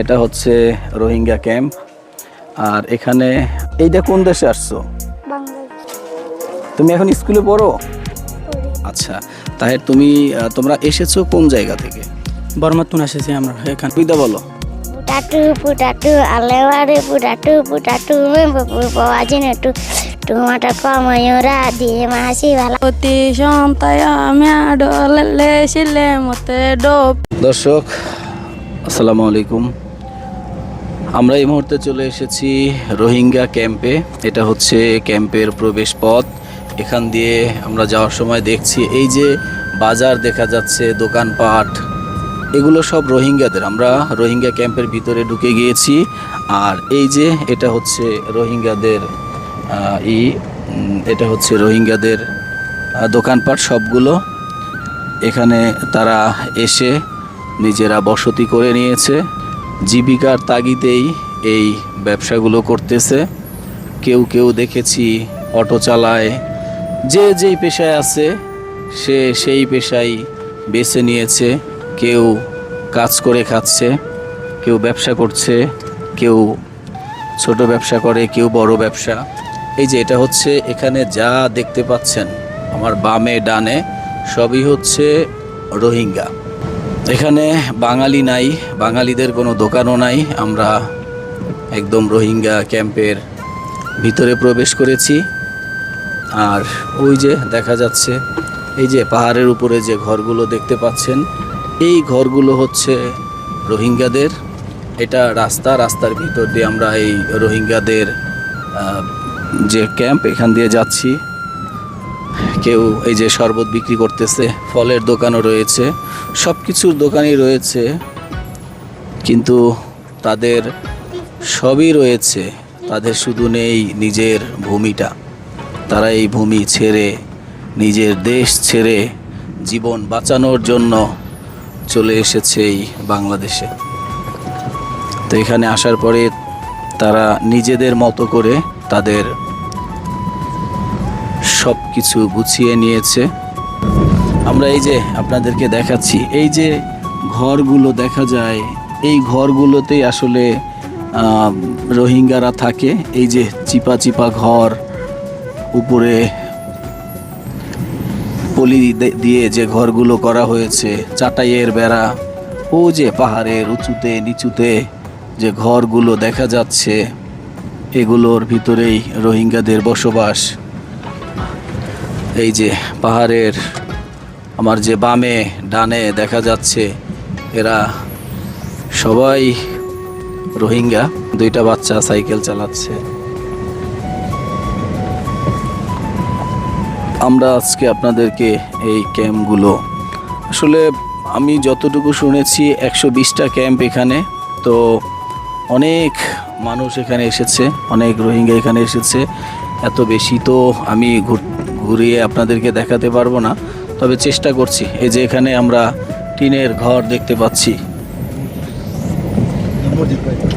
এটা হচ্ছে রোহিঙ্গা ক্যাম্প। আর এখানে এইটা কোন দেশে আসছো? তুমি এখন স্কুলে পড়ো? আচ্ছা তাই তুমি তোমরা এসেছ কোন জায়গা থেকে? বর্মাতুন এসেছি আমরা এখানে। বিদা বলো। পুটাটু পুটাটু আলেওয়ারে পুটাটু টুমাটা কময়রা দিয়ে মাসি ভালা। অতি সন্তায় আমি শিলে মতে ডোপ দর্শক আসসালামু আলাইকুম। আমরা এই মুহূর্তে চলে এসেছি রোহিঙ্গা ক্যাম্পে। এটা হচ্ছে ক্যাম্পের প্রবেশ পথ। এখান দিয়ে আমরা যাওয়ার সময় দেখছি এই যে বাজার দেখা যাচ্ছে, দোকানপাট, এগুলো সব রোহিঙ্গাদের। আমরা রোহিঙ্গা ক্যাম্পের ভিতরে ঢুকে গিয়েছি। আর এই যে এটা হচ্ছে রোহিঙ্গাদের ই এটা হচ্ছে রোহিঙ্গাদের দোকানপাট সবগুলো। এখানে তারা এসে নিজেরা বসতি করে নিয়েছে। জীবিকার তাগিদেই এই ব্যবসাগুলো করতেছে। কেউ কেউ দেখেছি অটো চালায়। যে যেই পেশায় আছে, সে সেই পেশাই বেছে নিয়েছে। কেউ কাজ করে খাচ্ছে, কেউ ব্যবসা করছে, কেউ ছোট ব্যবসা করে, কেউ বড় ব্যবসা। এই যে এটা হচ্ছে এখানে যা দেখতে পাচ্ছেন, আমার বামে, ডানে, সবই হচ্ছে রোহিঙ্গা। এখানে বাঙালি নাই, বাঙালিদের কোনো দোকানও নাই। আমরা একদম রোহিঙ্গা ক্যাম্পের ভিতরে প্রবেশ করেছি। আর ওই যে দেখা যাচ্ছে, এই যে পাহাড়ের উপরে যে ঘরগুলো দেখতে পাচ্ছেন, এই ঘরগুলো হচ্ছে রোহিঙ্গাদের। এটা রাস্তা, রাস্তার ভিতর দিয়ে আমরা এই রোহিঙ্গাদের যে ক্যাম্প, এখান দিয়ে যাচ্ছি। কেউ এই যে শরবত বিক্রি করতেছে, ফলের দোকানও রয়েছে। সব কিছুর দোকানই রয়েছে, কিন্তু তাদের সবই রয়েছে। তাদের শুধু নেই নিজের ভূমিটা। তারা এই ভূমি ছেড়ে, নিজের দেশ ছেড়ে জীবন বাঁচানোর জন্য চলে এসেছে এই বাংলাদেশে। তো এখানে আসার পরে তারা নিজেদের মতো করে তাদের সব কিছু গুছিয়ে নিয়েছে। আমরা এই যে আপনাদেরকে দেখাচ্ছি, এই যে ঘরগুলো দেখা যায়, এই ঘরগুলোতেই আসলে রোহিঙ্গারা থাকে, এই যে চিপা চিপা ঘর, উপরে পলি দিয়ে যে ঘরগুলো করা হয়েছে, চাটাইয়ের বেড়া, ও যে পাহাড়ের উঁচুতে, নিচুতে যে ঘরগুলো দেখা যাচ্ছে, এগুলোর ভিতরেই রোহিঙ্গাদের বসবাস। এই যে পাহাড়ের আমার যে বামে ডানে দেখা যাচ্ছে, এরা সবাই রোহিঙ্গা। দুইটা বাচ্চা সাইকেল চালাচ্ছে। আমরা আজকে আপনাদেরকে এই ক্যাম্পগুলো, আসলে আমি যতটুকু শুনেছি, একশো বিশটা ক্যাম্প এখানে। তো অনেক মানুষ এখানে এসেছে, অনেক রোহিঙ্গা এখানে এসেছে। এত বেশি তো আমি ঘুর- ঘুরিয়ে আপনাদেরকে দেখাতে পারব না। তবে চেষ্টা করছি এই যে এখানে আমরা টিনের ঘর দেখতে পাচ্ছি।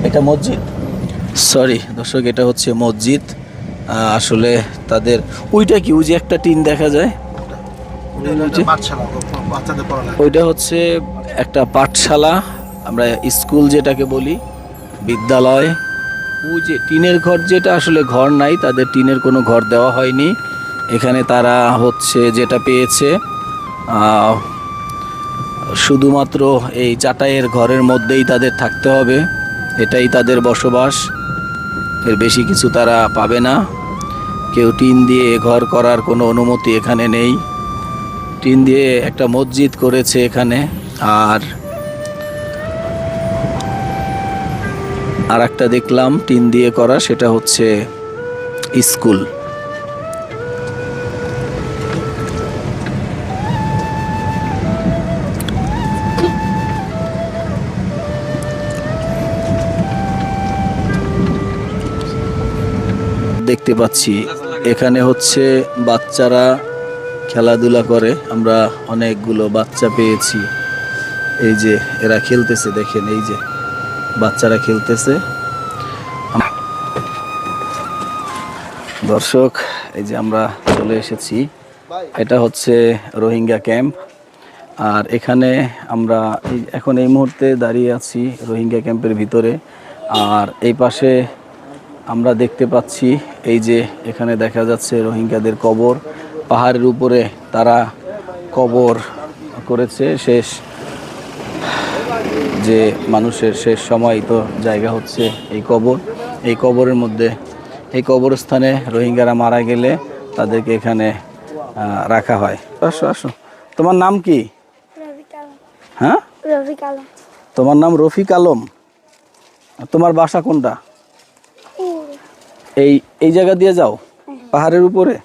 এটা মসজিদ? সরি দর্শক এটা হচ্ছে মসজিদ। আসলে তাদের ওইটা কি ওই যে একটা টিন দেখা যায়? ওইটা হচ্ছে একটা পাঠশালা আমরা স্কুল যেটাকে বলি বিদ্যালয়। ওই যে টিনের ঘর যেটা আসলে ঘর নাই তাদের টিনের কোনো ঘর দেওয়া হয়নি। এখানে তারা হচ্ছে যেটা পেয়েছে শুধুমাত্র এই চাটাইয়ের ঘরের মধ্যেই তাদের থাকতে হবে, এটাই তাদের বসবাস। এর বেশি কিছু তারা পাবে না। কেউ টিন দিয়ে ঘর করার কোনো অনুমতি এখানে নেই। টিন দিয়ে একটা মসজিদ করেছে এখানে, আর আর একটা দেখলাম, টিন দিয়ে করা, সেটা হচ্ছে স্কুল। দেখতে পাচ্ছি। এখানে হচ্ছে বাচ্চারা খেলাধুলা করে। আমরা অনেকগুলো বাচ্চা পেয়েছি। এই যে, এরা খেলতেছে, দেখেন, এই যে, বাচ্চারা খেলতেছে। দর্শক, এই যে আমরা চলে এসেছি। এটা হচ্ছে রোহিঙ্গা ক্যাম্প। আর এখানে আমরা এখন এই মুহূর্তে দাঁড়িয়ে আছি রোহিঙ্গা ক্যাম্পের ভিতরে। আর এই পাশে আমরা দেখতে পাচ্ছি এই যে এখানে দেখা যাচ্ছে রোহিঙ্গাদের কবর। পাহাড়ের উপরে তারা কবর করেছে শেষ। যে মানুষের শেষ সময় তো জায়গা হচ্ছে এই কবর। এই কবরের মধ্যে এই কবরস্থানে রোহিঙ্গারা মারা গেলে তাদেরকে এখানে রাখা হয়। আসো আসো। তোমার নাম কি? হ্যাঁ? তোমার নাম রফিক আলম? তোমার বাসা কোনটা? এই এই জায়গা দিয়ে যাও। পাহাড়ের উপরে।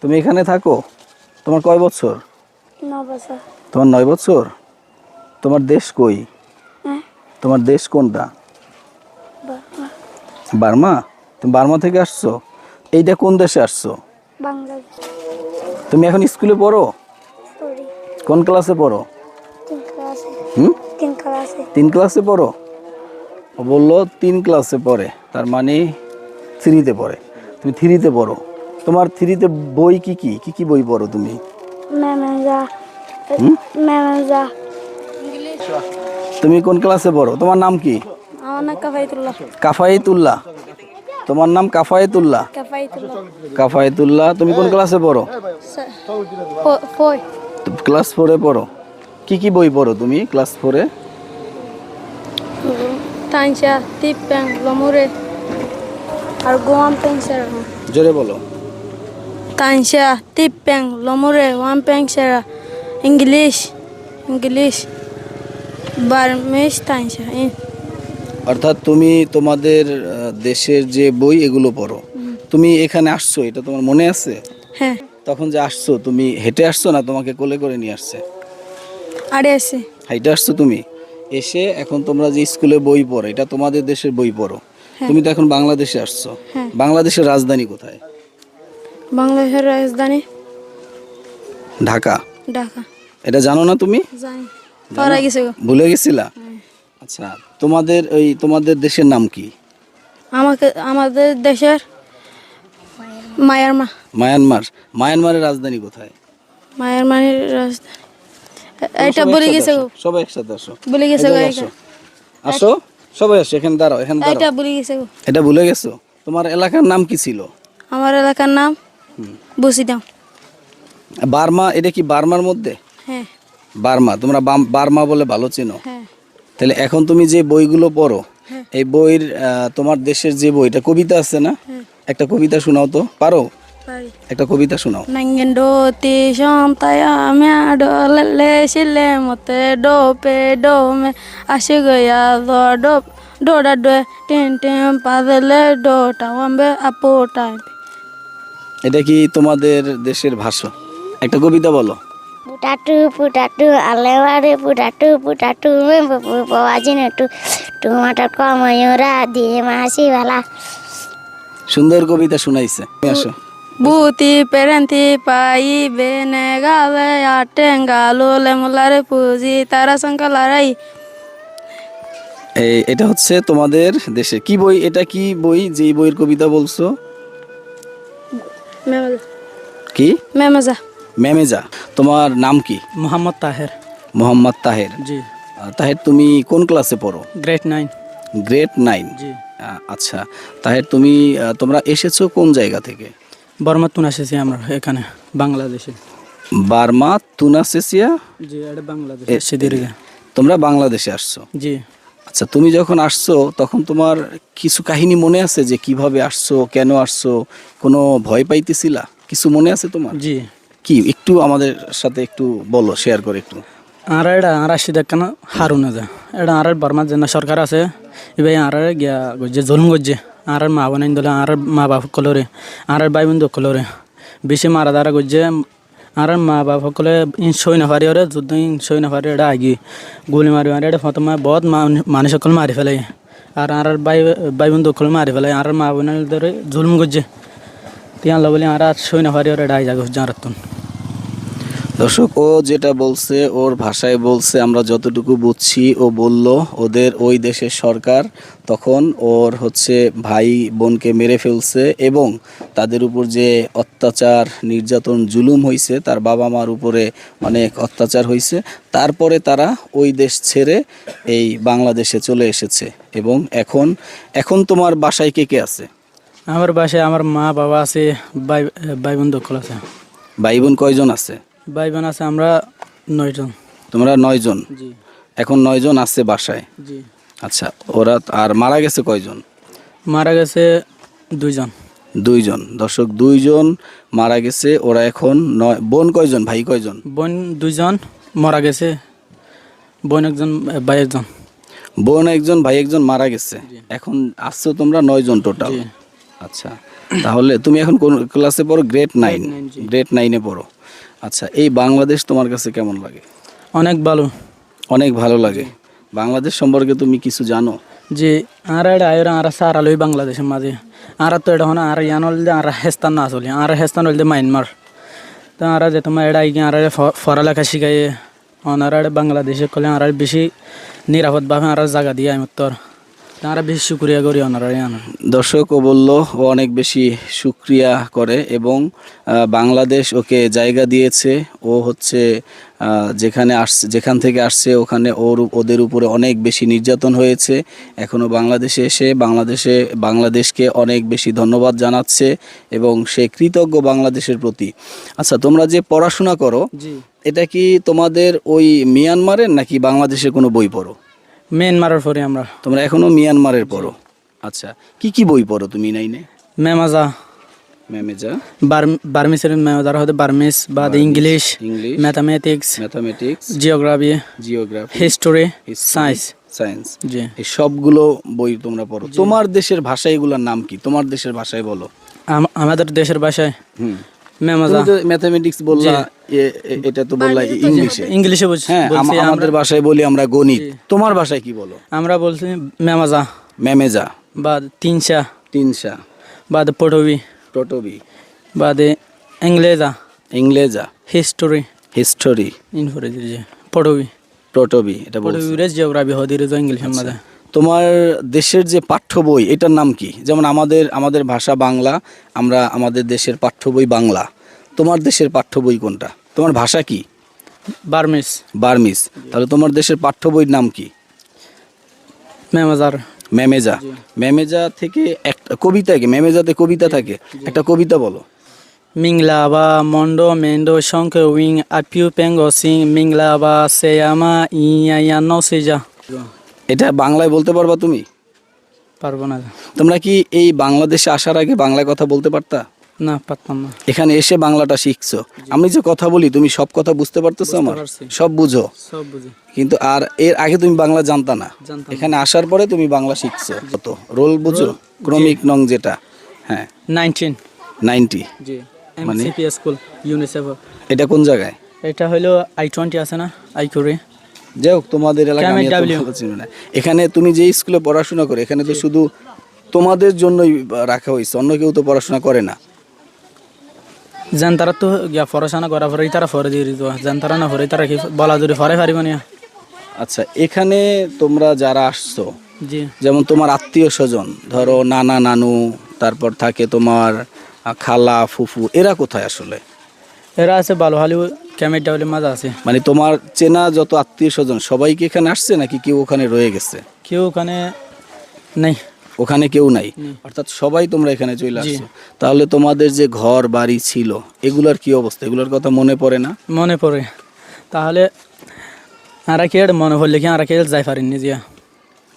তুমি এখানে থাকো। তোমার কয় বছর? তোমার নয় বছর? তোমার দেশ কই? হ্যাঁ। তোমার দেশ কোনটা? বার্মা। তুমি বার্মা থেকে আসছো? এইটা কোন দেশে আসছো? তুমি এখন স্কুলে পড়ো? কোন ক্লাসে পড়ো? হুম? তিন ক্লাসে। পড়ো? বলল তিন ক্লাসে পড়ে। তার মানে থ্রিতে পড়ে। তুমি থ্রিতে পড়ো। তোমার থ্রিতে বই কি কি? কি কি বই পড়ো তুমি? তুমি কোন ক্লাসে পড়ো? তোমার নাম কি? কাফাইতুল্লাহ। তোমার নাম কাফায়েতুল্লাহ কাফাইতুল্লাহ। কাফায়েতুল্লাহ তুমি কোন ক্লাসে পড়ো? ক্লাস ফোরে পড়ো। কি কি বই পড়ো তুমি ক্লাস ফোরে? তিপ্যাং লমুরে। আর গোয়াম পেং সেরা। জোরে বলো। তানসা তিপ্যাং লমুরে ওয়াম পেং সেরা। English English. বার্মিশ তানসা অর্থাৎ তুমি তোমাদের দেশের যে বই এগুলো পড়ো তুমি এখানে আসছো এটা তোমার মনে আছে? হ্যাঁ। তখন যে আসছো তুমি হেঁটে আসছো না তোমাকে কোলে করে নিয়ে আসছে? আরে আছে হাইটে আসছো তুমি? এসে এখন তোমরা যে স্কুলে বই পড়ো এটা তোমাদের দেশের বই পড়ো। তুমি তো এখন বাংলাদেশে আসছো। হ্যাঁ। বাংলাদেশের রাজধানী কোথায়? বাংলাদেশের রাজধানী? ঢাকা। ঢাকা। এটা জানো না তুমি? জানি। পারা গেছে গো। ভুলে গেছিলা? আচ্ছা তোমাদের ওই তোমাদের দেশের নাম কি? আমাকে আমাদের দেশের মায়ানমার। মায়ানমার। মায়ানমারের রাজধানী কোথায়? মায়ের মানের রাজধানী এটা বলে গেছে সবাই একসাথে আসো। বলে গেছে আসো। সবাই আসো এখানে দাঁড়াও এখানে এটা দাঁড়াও গেছে এটা ভুলে গেছো? তোমার এলাকার নাম কি ছিল? আমার এলাকার নাম বসিদাম। বার্মা এটা কি বার্মার মধ্যে? হ্যাঁ। বার্মা তোমরা বাম- বার্মা বলে ভালো চেনো। হ্যাঁ। তাহলে এখন তুমি যে বইগুলো পড়ো এই বইয়ের আহ, তোমার দেশের যে বই এটা কবিতা আছে না? একটা কবিতা শোনাও তো পারি? একটা কবিতা শোনাও। নাঙ্গেন ডোতি সন্তায়া মিয়া ডলে ছিলে মতে ডোপে ডোমে আসে গয়া ধোপ ডোডা ডোয়ে টিন টিন পাদেলে ডোটা আমবে আপোটা এটা কি তোমাদের দেশের ভাষা? একটা কবিতা বলো। পুটাটু পুটাটু আলেবারে পুটাটু পুটাটু বাজিন একটু টুমাটা কমায়ো রা দিয়ে মাসি বালা সুন্দর কবিতা শোনাইছে। আসো। Buti perenti pai bene gale atenga lo le mulare puji tara sangkalarai এই এটা হচ্ছে তোমাদের দেশে কি বই? এটা কি বই? যে বইয়ের কবিতা বলছো? কি? memaza মেমেজা। তোমার নাম কি? মোহাম্মদ তাহের। মোহাম্মদ তাহের। জি। তাহের তুমি কোন ক্লাসে পড়ো? Grade nine. Grade nine. জি। আচ্ছা। তাহের তুমি তোমরা এসেছ কোন জায়গা থেকে? বর্মাতুন এসেছি আমরা এখানে বাংলাদেশে। বার্মা তুনাসেসিয়া জি এটা বাংলাদেশে সিদিরগে তোমরা বাংলাদেশে আসছো? জি। আচ্ছা তুমি যখন আসছো তখন তোমার কিছু কাহিনী মনে আছে যে কীভাবে আসছো কেন আসছো? কোনো ভয় পাইতেছিলা? কিছু মনে আছে তোমার? জি। কি একটু আমাদের সাথে একটু বলো শেয়ার করে একটু। আর এটা আর আসি দেখানো হারুন যা এটা আর বর্মার যে সরকার আছে। এবার আর গিয়া গজ্জে জলুম গজ্জে আর মা বানাই দিলে আর মা বাপ সকলরে আর ভাই বন্ধু সকলরে বেশি মারা দ্বারা গজ্জে আর মা বাপ সকলে সই নাফারি ওরে যুদ্ধ সই নাফারি এটা আগি গুলি মারি মারি এটা প্রথমে বহুত মানুষ সকল মারি ফেলাই আর আর ভাই ভাই বন্ধু সকল মারি ফেলাই আর মা বোনের ধরে জুলুম গজ্জে তিয়ান বলে আর সই নাফারি ওরে এটা আই যাগো তো দর্শক ও যেটা বলছে ওর ভাষায় বলছে আমরা যতটুকু বুঝছি ও বলল ওদের ওই দেশের সরকার তখন ওর হচ্ছে ভাই বোনকে মেরে ফেলছে এবং তাদের উপর যে অত্যাচার নির্যাতন জুলুম হয়েছে তার বাবা মার উপরে অনেক অত্যাচার হয়েছে তারপরে তারা ওই দেশ ছেড়ে এই বাংলাদেশে চলে এসেছে। এবং এখন এখন তোমার বাসায় কে কে আছে? আমার বাসায় আমার মা বাবা আছে ভাই ভাই বোন দখল আছে। ভাই বোন কয়জন আছে? ভাই বোন আছে আমরা নয়জন। তোমরা নয়জন? জি। এখন নয়জন আছে বাসায়? জি। আচ্ছা ওরা আর মারা গেছে কয়জন? মারা গেছে দুইজন। দুইজন। দর্শক দুইজন মারা গেছে ওরা এখন নয় বোন কয়জন ভাই কয়জন? বোন দুইজন মারা গেছে বোন একজন ভাই একজন। বোন একজন ভাই একজন মারা গেছে। এখন আসছো তোমরা নয়জন টোটাল আচ্ছা তাহলে তুমি এখন কোন ক্লাসে পড়ো? গ্রেড নাইন গ্রেড নাইনে পড়ো। আচ্ছা এই বাংলাদেশ তোমার কাছে কেমন লাগে? অনেক ভালো। অনেক ভালো লাগে। বাংলাদেশ সম্পর্কে তুমি কিছু জানো? যে আর এটা আয়রা আর সারা লই বাংলাদেশের মাঝে। আর তো এটা হনা আর ইয়ান হলদে আর হেস্তান না আসলে আর হেস্তান হলদে মায়ানমার। তো আর যে তোমার এটা আইকে আর পড়ালেখা শিখাই ওনারা বাংলাদেশে কলে আর বেশি নিরাপদভাবে আর জায়গা দিয়ে আমি তোর আর বেশি শুক্রিয়া করি ওনারা দর্শকও বলল ও অনেক বেশি সুক্রিয়া করে এবং বাংলাদেশ ওকে জায়গা দিয়েছে। ও হচ্ছে যেখানে আসছে যেখান থেকে আসছে ওখানে ওর ওদের উপরে অনেক বেশি নির্যাতন হয়েছে। এখনও বাংলাদেশে এসে বাংলাদেশে বাংলাদেশকে অনেক বেশি ধন্যবাদ জানাচ্ছে এবং সে কৃতজ্ঞ বাংলাদেশের প্রতি। আচ্ছা তোমরা যে পড়াশোনা করো এটা কি তোমাদের ওই মিয়ানমারের নাকি বাংলাদেশের কোনো বই পড়ো? মিয়ানমারের পরে আমরা। তোমরা এখনও মিয়ানমারের পড়ো? আচ্ছা কি কি বই পড়ো তুমি নাইনে? মেমাজা ম্যামেজা বার্মিসের মেমাজার হতে বার্মিস বা English English mathematics mathematics geography geography history science science জি। এই সবগুলো বই তোমরা পড়ো। তোমার দেশের ভাষা এগুলোর নাম কি? তোমার দেশের ভাষায় বলো। আম- আমাদের দেশের ভাষায়? হুম। মেমাজা ম্যাথামেটিক্স বললা এটা তো বললা ইংলিশে। ইংলিশে বলছি হ্যাঁ আমাদের ভাষায় বলি আমরা গণিত। তোমার ভাষায় কি বলো? আমরা বলছি মেমাজা ম্যামেজা বা তিনশা তিনশা বা পটবি টোটবি বা ইংলেজা। ইংলেজা। হিস্টোরি। হিস্টোরি। ইনফরেজি পটবি এটা পটবি জিওগ্রাফি হদির ইংলিশের মাঝে তোমার দেশের যে পাঠ্য বই এটার নাম কি? যেমন আমাদের আমাদের ভাষা বাংলা আমরা আমাদের দেশের পাঠ্য বই বাংলা। তোমার দেশের পাঠ্য বই কোনটা? তোমার ভাষা কি? বার্মিস বার্মিস তাহলে তোমার দেশের পাঠ্য বইয়ের নাম কি? মেমাজার। ম্যামেজা ম্যামেজা থেকে একটা কবিতা কি? ম্যামেজাতে কবিতা থাকে? একটা কবিতা বলো। মিংলা বা মন্ডো মেন্ডো শঙ্খ উইং আপিউ পেঙ্গো সিং মিংলা বা সেয়ামা ইয়া ইয়া নসেজা। এটা বাংলায় বলতে পারবা তুমি? পারব না। তোমরা কি এই বাংলাদেশে আসার আগে বাংলায় কথা বলতে পারতা? না পারতাম না। এখানে এসে বাংলাটা শিখছো। আমি যে কথা বলি তুমি সব কথা বুঝতে পারতেছো আমার? সব বুঝো। সব বুঝি। কিন্তু আর এর আগে তুমি বাংলা জানতা না। এখানে আসার পরে তুমি বাংলা শিখছো। কত? রোল বুঝো? ক্রমিক নং যেটা। হ্যাঁ। নাইনটিন। নাইনটি। জি। মানে? স্কুল ইউনিসেফ এটা কোন জায়গায়? এটা হলো আই টোয়েন্টি আছে না? আই করে যাই হোক তোমাদের এলাকা না। এখানে তুমি যে স্কুলে পড়াশোনা করো এখানে তো শুধু তোমাদের জন্যই রাখা হয়েছে অন্য কেউ তো পড়াশোনা করে না। যেন তারা তো গিয়া পড়াশোনা তারা ফরে দিয়ে দিত যেন তারা না ফরে তারা কি বলা যদি ফরে পারিব না? আচ্ছা এখানে তোমরা যারা আসছো যেমন তোমার আত্মীয় স্বজন ধরো নানা নানু তারপর থাকে তোমার খালা ফুফু এরা কোথায় আসলে? এরা আছে ভালো হালি ক্যামের ডাউলে মাঝে আছে। মানে তোমার চেনা যত আত্মীয় স্বজন সবাই কি এখানে আসছে নাকি কেউ ওখানে রয়ে গেছে? কেউ ওখানে নেই। ওখানে কেউ নাই? অর্থাৎ সবাই তোমরা এখানে চলে আসছো। তাহলে তোমাদের যে ঘর বাড়ি ছিল এগুলার কি অবস্থা? এগুলোর কথা মনে পড়ে না? মনে পড়ে। তাহলে আরা কে মনে পড়লে কি আরা কে যাই পারিনি জিয়া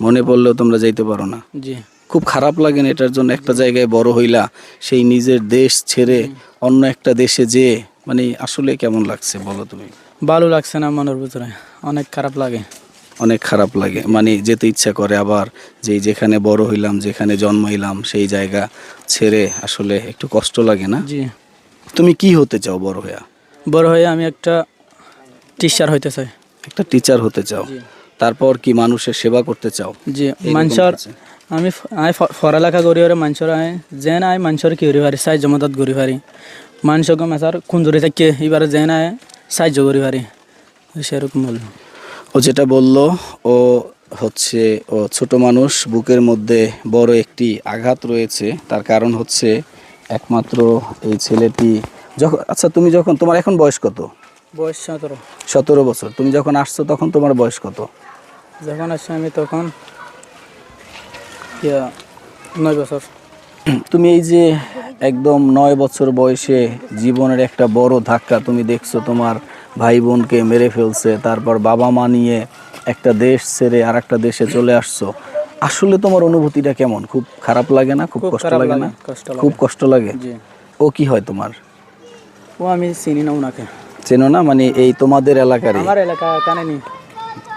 মনে পড়লেও তোমরা যাইতে পারো না। জি। খুব খারাপ লাগে না এটার জন্য? একটা জায়গায় বড় হইলা সেই নিজের দেশ ছেড়ে অন্য একটা দেশে যে মানে আসলে কেমন লাগছে বলো তুমি? ভালো লাগছে না মনের ভিতরে অনেক খারাপ লাগে। অনেক খারাপ লাগে মানে যেতে ইচ্ছা করে আবার যে যেখানে বড় হইলাম যেখানে জন্মাইলাম সেই জায়গা ছেড়ে আসলে একটু কষ্ট লাগে না? জি। তুমি কি হতে চাও বড় হইয়া? বড় হয়ে আমি একটা টিচার হইতে চাই। একটা টিচার হতে চাও? তারপর কি মানুষের সেবা করতে চাও? জি মানুষের আমি আই পড়ালেখা করি ওরে মানুষের আই যেন আয় মানুষের কি করি পারি সাহায্য মদত করি পারি। মানুষকে মেসার কুঞ্জুরি থাকে এবারে যেন আই সাহায্য করি পারি সেরকম বলব ও যেটা বলল ও হচ্ছে ও ছোট মানুষ বুকের মধ্যে বড় একটি আঘাত রয়েছে। তার কারণ হচ্ছে একমাত্র এই ছেলেটি যখন আচ্ছা তুমি যখন তোমার এখন বয়স কত? বয়স সতেরো। সতেরো বছর। তুমি যখন আসছো তখন তোমার বয়স কত? যখন আসছি আমি তখন নয় বছর। তুমি এই যে একদম নয় বছর বয়সে জীবনের একটা বড় ধাক্কা তুমি দেখছ তোমার ভাই বোনকে মেরে ফেলছে তারপর বাবা মা নিয়ে একটা দেশ ছেড়ে আর একটা দেশে চলে আসছো। আসলে তোমার অনুভূতিটা কেমন? খুব খারাপ লাগে না? খুব কষ্ট লাগে না। খুব কষ্ট লাগে। ও কি হয় তোমার? ও আমি চিনি না ওনাকে। চেনো না? মানে এই তোমাদের এলাকারই? আমার এলাকা কানে নি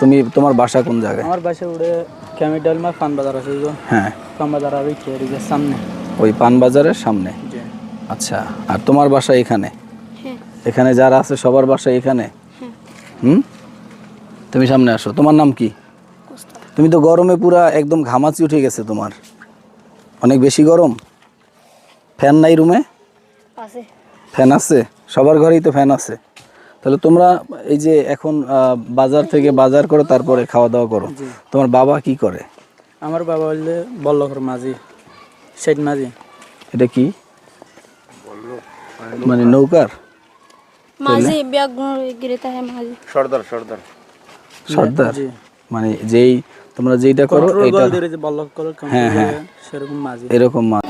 তুমি তোমার বাসা কোন জায়গায়? আমার বাসা উড়ে ক্যামিডালমা পান বাজার আছে হ্যাঁ। পান বাজার আর সামনে। ওই পানবাজারের সামনে? আচ্ছা আর তোমার বাসা এখানে? হ্যাঁ। এখানে যারা আছে সবার বাসা এখানে? হুম? তুমি সামনে আসো। তোমার নাম কি? তুমি তো গরমে পুরা একদম ঘামাচি উঠে গেছে তোমার। অনেক বেশি গরম? ফ্যান নাই রুমে? ফ্যান আছে? সবার ঘরেই তো ফ্যান আছে। তাহলে তোমরা এই যে এখন বাজার থেকে বাজার করো তারপরে খাওয়া দাওয়া করো। তোমার বাবা কি করে? আমার বাবা বললে বল্লভর মাঝি। শেখ মাঝি। এটা কি? মানে নৌকার? মাঝি ব্যাগ গিরেতা হ্যাঁ মাঝি। সর্দার জি। মানে যেই তোমরা যেইটা করো এটা হ্যাঁ, হ্যাঁ। সেরকম মাঝি। এরকম মা-